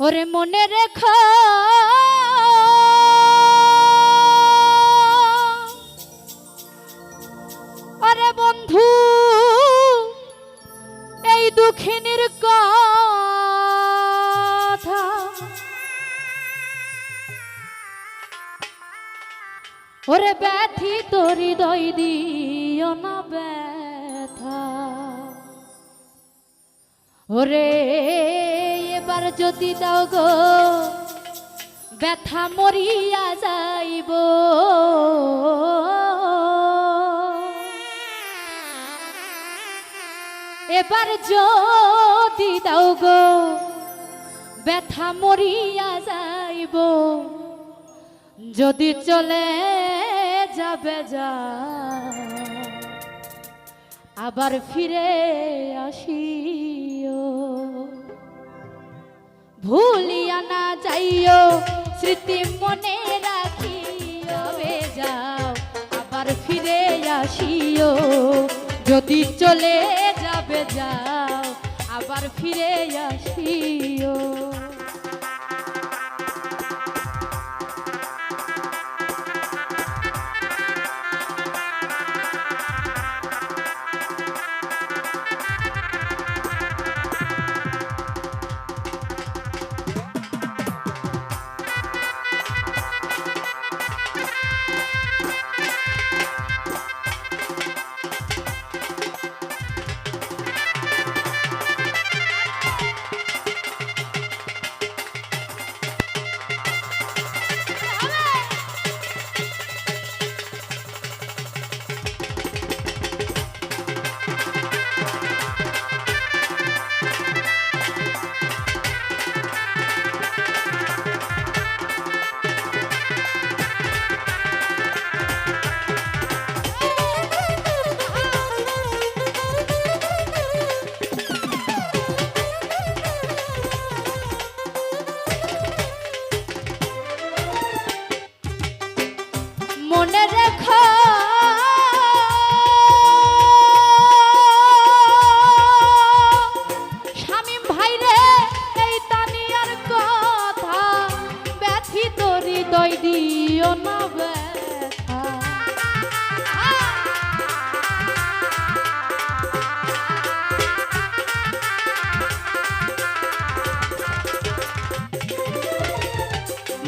ওরে মনে রেখো। আরে বন্ধু, এই দুঃখিনীর কথা। ওরে ব্যথি তোর হৃদয় দিও না ব্যথা। ওরে এবার যদি দাও গো, ব্যথা মরিয়া যাইব। এবার যদি দাও গো, ব্যথা মরিয়া যাইব। যদি চলে যাবে যা, আবার ফিরে আসিও ভুলিয়া না যাইও, স্মৃতি মনে রাখিও যাও, আবার ফিরে আসিও। যদি চলে যাবে যাও, আবার ফিরে আসিও।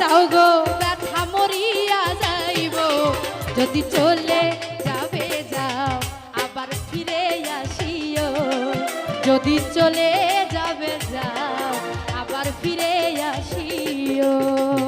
দাও গো। ব্যথা মরিয়া যাইব। যদি চলে যাবে যাও, আবার ফিরে আসিও। যদি চলে যাবে যাও, আবার ফিরে আসিও।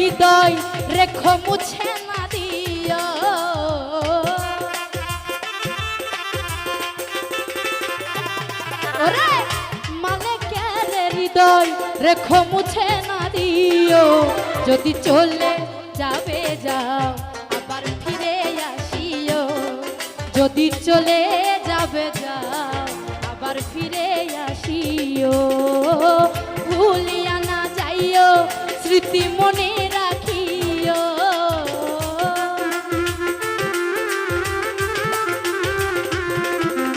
হৃদয় রেখ মুছে না দিও। হৃদয় রেখো মুছে না দিও। যদি চলে যাবে যাও, আবার ফিরে আসিও। যদি চলে যাবে যাও, আবার ফিরে আসিও। যাইও স্মৃতি মনে রাখিও।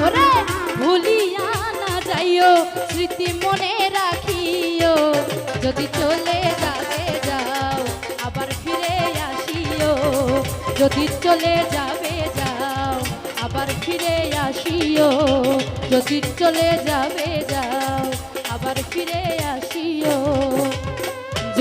ওরে, ভুলিয়া না যাইও, স্মৃতি মনে রাখিও। যদি চলে যাবে যাও, আবার ফিরে আসিও। যদি চলে যাবে যাও, আবার ফিরে আসিও। যদি চলে যাবে যাও, আবার ফিরে আসিও।